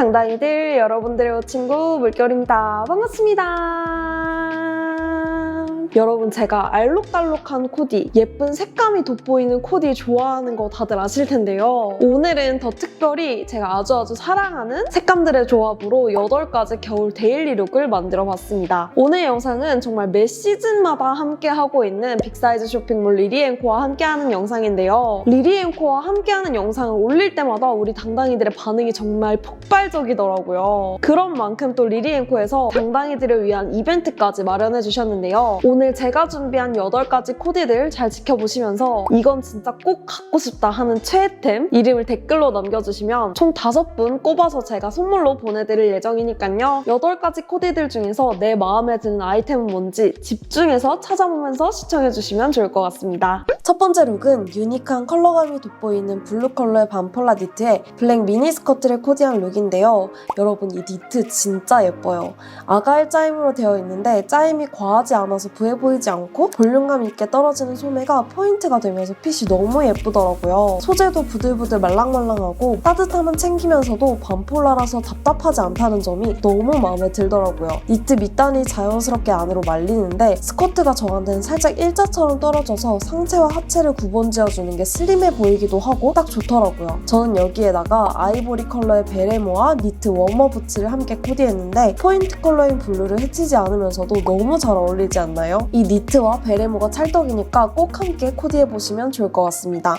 당당이들 여러분들의 친구 물결입니다. 반갑습니다. 여러분 제가 알록달록한 코디, 예쁜 색감이 돋보이는 코디 좋아하는 거 다들 아실 텐데요. 오늘은 더 특별히 제가 아주 아주 사랑하는 색감들의 조합으로 8가지 겨울 데일리 룩을 만들어 봤습니다. 오늘 영상은 정말 매 시즌마다 함께 하고 있는 빅사이즈 쇼핑몰 리리앤코와 함께하는 영상인데요. 리리앤코와 함께하는 영상을 올릴 때마다 우리 당당이들의 반응이 정말 폭발적이더라고요. 그런 만큼 또 리리앤코에서 당당이들을 위한 이벤트까지 마련해 주셨는데요. 오늘 제가 준비한 8가지 코디들 잘 지켜보시면서 이건 진짜 꼭 갖고 싶다 하는 최애템 이름을 댓글로 남겨주시면 총 5분 꼽아서 제가 선물로 보내드릴 예정이니까요. 8가지 코디들 중에서 내 마음에 드는 아이템은 뭔지 집중해서 찾아보면서 시청해주시면 좋을 것 같습니다. 첫 번째 룩은 유니크한 컬러감이 돋보이는 블루 컬러의 반폴라 니트에 블랙 미니 스커트를 코디한 룩인데요. 여러분 이 니트 진짜 예뻐요. 아가일 짜임으로 되어 있는데 짜임이 과하지 않아서 부해 보이지 않고 볼륨감 있게 떨어지는 소매가 포인트가 되면서 핏이 너무 예쁘더라고요. 소재도 부들부들 말랑말랑하고 따뜻함은 챙기면서도 반폴라라서 답답하지 않다는 점이 너무 마음에 들더라고요. 니트 밑단이 자연스럽게 안으로 말리는데 스커트가 저한테는 살짝 일자처럼 떨어져서 상체와 하체를 구분지어주는 게 슬림해 보이기도 하고 딱 좋더라고요. 저는 여기에다가 아이보리 컬러의 베레모와 니트 워머 부츠를 함께 코디했는데 포인트 컬러인 블루를 해치지 않으면서도 너무 잘 어울리지 않나요? 이 니트와 베레모가 찰떡이니까 꼭 함께 코디해보시면 좋을 것 같습니다.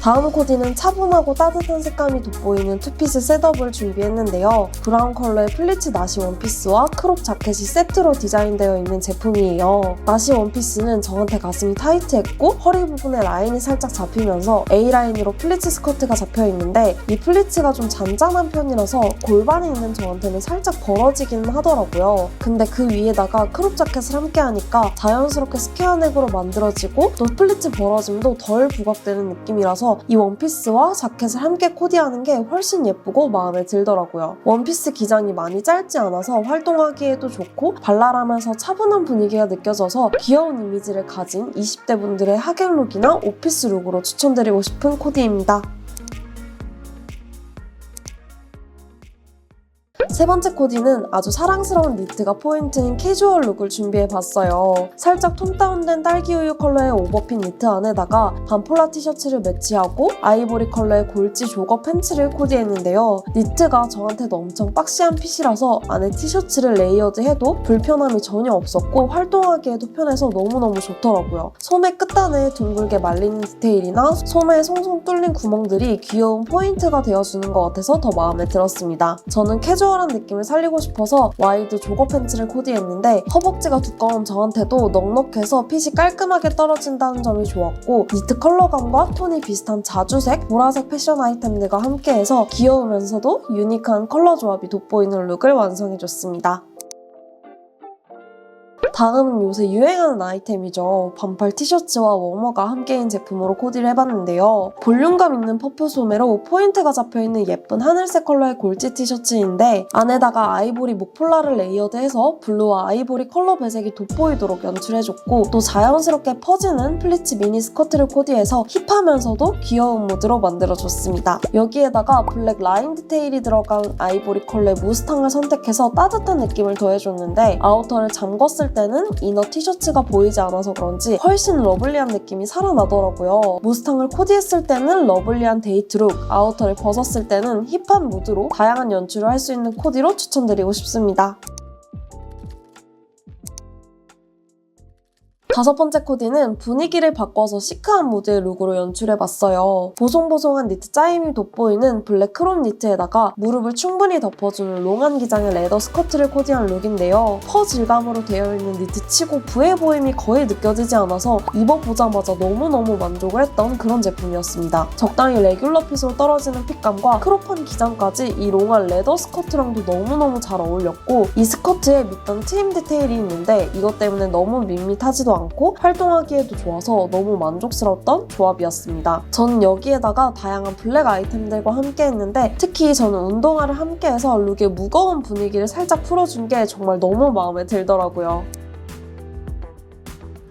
다음 코디는 차분하고 따뜻한 색감이 돋보이는 투피스 셋업을 준비했는데요. 브라운 컬러의 플리츠 나시 원피스와 크롭 자켓이 세트로 디자인되어 있는 제품이에요. 나시 원피스는 저한테 가슴이 타이트했고 허리 부분에 라인이 살짝 잡히면서 A라인으로 플리츠 스커트가 잡혀 있는데 이 플리츠가 좀 잔잔한 편이라서 골반이 있는 저한테는 살짝 벌어지기는 하더라고요. 근데 그 위에다가 크롭 자켓을 함께 하니까 자연스럽게 스퀘어넥으로 만들어지고 또 플리츠 벌어짐도 덜 부각되는 느낌이라서 이 원피스와 자켓을 함께 코디하는 게 훨씬 예쁘고 마음에 들더라고요. 원피스 기장이 많이 짧지 않아서 활동하기에도 좋고 발랄하면서 차분한 분위기가 느껴져서 귀여운 이미지를 가진 20대 분들의 하객룩이나 오피스 룩으로 추천드리고 싶은 코디입니다. 세 번째 코디는 아주 사랑스러운 니트가 포인트인 캐주얼 룩을 준비해봤어요. 살짝 톤 다운된 딸기 우유 컬러의 오버핏 니트 안에다가 반폴라 티셔츠를 매치하고 아이보리 컬러의 골지 조거 팬츠를 코디했는데요. 니트가 저한테도 엄청 박시한 핏이라서 안에 티셔츠를 레이어드해도 불편함이 전혀 없었고 활동하기에도 편해서 너무너무 좋더라고요. 소매 끝단에 둥글게 말리는 디테일이나 소매에 송송 뚫린 구멍들이 귀여운 포인트가 되어주는 것 같아서 더 마음에 들었습니다. 저는 캐주얼 한 느낌을 살리고 싶어서 와이드 조거 팬츠를 코디했는데 허벅지가 두꺼운 저한테도 넉넉해서 핏이 깔끔하게 떨어진다는 점이 좋았고 니트 컬러감과 톤이 비슷한 자주색, 보라색 패션 아이템들과 함께해서 귀여우면서도 유니크한 컬러 조합이 돋보이는 룩을 완성해줬습니다. 다음은 요새 유행하는 아이템이죠. 반팔 티셔츠와 워머가 함께인 제품으로 코디를 해봤는데요. 볼륨감 있는 퍼프 소매로 포인트가 잡혀있는 예쁜 하늘색 컬러의 골지 티셔츠인데 안에다가 아이보리 목폴라를 레이어드해서 블루와 아이보리 컬러 배색이 돋보이도록 연출해줬고 또 자연스럽게 퍼지는 플리츠 미니 스커트를 코디해서 힙하면서도 귀여운 무드로 만들어줬습니다. 여기에다가 블랙 라인 디테일이 들어간 아이보리 컬러의 무스탕을 선택해서 따뜻한 느낌을 더해줬는데 아우터를 잠궜을 때는 이너 티셔츠가 보이지 않아서 그런지 훨씬 러블리한 느낌이 살아나더라고요. 무스탕을 코디했을 때는 러블리한 데이트룩, 아우터를 벗었을 때는 힙한 무드로 다양한 연출을 할 수 있는 코디로 추천드리고 싶습니다. 다섯 번째 코디는 분위기를 바꿔서 시크한 무드의 룩으로 연출해봤어요. 보송보송한 니트 짜임이 돋보이는 블랙 크롭 니트에다가 무릎을 충분히 덮어주는 롱한 기장의 레더 스커트를 코디한 룩인데요. 퍼 질감으로 되어 있는 니트 치고 부해 보임이 거의 느껴지지 않아서 입어보자마자 너무너무 만족을 했던 그런 제품이었습니다. 적당히 레귤러 핏으로 떨어지는 핏감과 크롭한 기장까지 이 롱한 레더 스커트랑도 너무너무 잘 어울렸고 이 스커트에 밑단 트임 디테일이 있는데 이것 때문에 너무 밋밋하지도 않고 활동하기에도 좋아서 너무 만족스러웠던 조합이었습니다. 저는 여기에다가 다양한 블랙 아이템들과 함께 했는데 특히 저는 운동화를 함께 해서 룩의 무거운 분위기를 살짝 풀어준 게 정말 너무 마음에 들더라고요.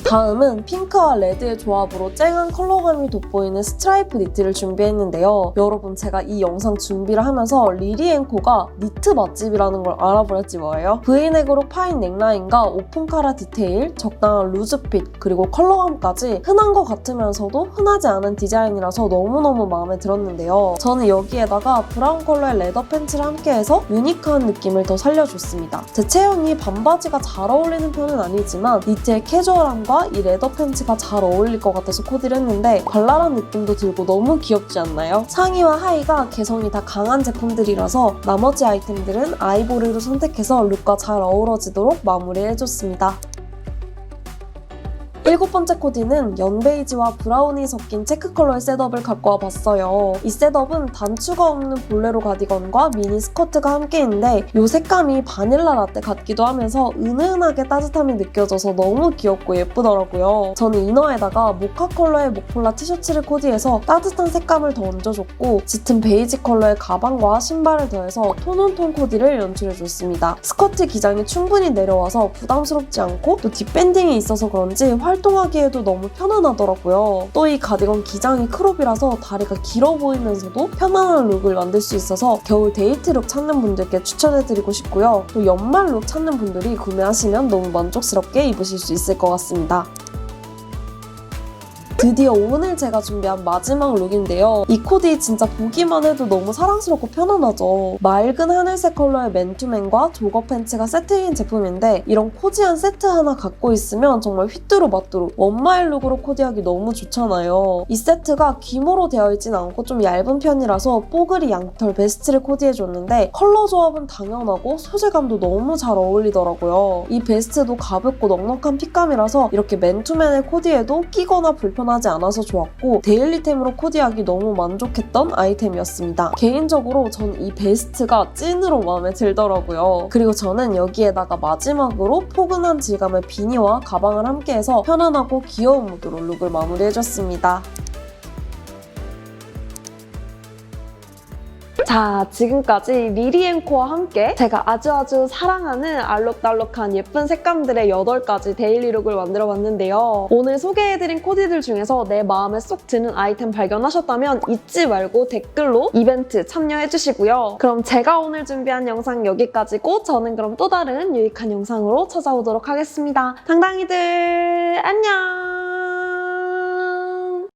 다음은 핑크와 레드의 조합으로 쨍한 컬러감이 돋보이는 스트라이프 니트를 준비했는데요. 여러분 제가 이 영상 준비를 하면서 리리앤코가 니트 맛집이라는 걸 알아버렸지 뭐예요. 브이넥으로 파인 넥라인과 오픈 카라 디테일, 적당한 루즈핏, 그리고 컬러감까지 흔한 것 같으면서도 흔하지 않은 디자인이라서 너무너무 마음에 들었는데요. 저는 여기에다가 브라운 컬러의 레더 팬츠를 함께해서 유니크한 느낌을 더 살려줬습니다. 제 체형이 반바지가 잘 어울리는 편은 아니지만 니트의 캐주얼함과 이 레더 팬츠가 잘 어울릴 것 같아서 코디를 했는데 발랄한 느낌도 들고 너무 귀엽지 않나요? 상의와 하의가 개성이 다 강한 제품들이라서 나머지 아이템들은 아이보리로 선택해서 룩과 잘 어우러지도록 마무리해줬습니다. 일곱 번째 코디는 연베이지와 브라운이 섞인 체크 컬러의 셋업을 갖고 와봤어요. 이 셋업은 단추가 없는 볼레로 가디건과 미니 스커트가 함께인데 이 색감이 바닐라 라떼 같기도 하면서 은은하게 따뜻함이 느껴져서 너무 귀엽고 예쁘더라고요. 저는 이너에다가 모카 컬러의 목폴라 티셔츠를 코디해서 따뜻한 색감을 더 얹어줬고 짙은 베이지 컬러의 가방과 신발을 더해서 톤온톤 코디를 연출해줬습니다. 스커트 기장이 충분히 내려와서 부담스럽지 않고 또 뒷밴딩이 있어서 그런지 활 동하기에도 너무 편안하더라고요. 또 이 가디건 기장이 크롭이라서 다리가 길어 보이면서도 편안한 룩을 만들 수 있어서 겨울 데이트 룩 찾는 분들께 추천해드리고 싶고요. 또 연말 룩 찾는 분들이 구매하시면 너무 만족스럽게 입으실 수 있을 것 같습니다. 드디어 오늘 제가 준비한 마지막 룩인데요. 이 코디 진짜 보기만 해도 너무 사랑스럽고 편안하죠. 맑은 하늘색 컬러의 맨투맨과 조거 팬츠가 세트인 제품인데 이런 코지한 세트 하나 갖고 있으면 정말 휘뚜루마뚜루 원마일 룩으로 코디하기 너무 좋잖아요. 이 세트가 기모로 되어 있진 않고 좀 얇은 편이라서 뽀글이 양털 베스트를 코디해줬는데 컬러 조합은 당연하고 소재감도 너무 잘 어울리더라고요. 이 베스트도 가볍고 넉넉한 핏감이라서 이렇게 맨투맨을 코디해도 끼거나 불편 하지 않아서 좋았고 데일리템으로 코디하기 너무 만족했던 아이템이었습니다. 개인적으로 전 이 베스트가 찐으로 마음에 들더라고요. 그리고 저는 여기에다가 마지막으로 포근한 질감의 비니와 가방을 함께해서 편안하고 귀여운 무드로 룩을 마무리해줬습니다. 자, 지금까지 리리앤코와 함께 제가 아주 아주 사랑하는 알록달록한 예쁜 색감들의 8가지 데일리룩을 만들어봤는데요. 오늘 소개해드린 코디들 중에서 내 마음에 쏙 드는 아이템 발견하셨다면 잊지 말고 댓글로 이벤트 참여해주시고요. 그럼 제가 오늘 준비한 영상 여기까지고 저는 그럼 또 다른 유익한 영상으로 찾아오도록 하겠습니다. 당당이들 안녕!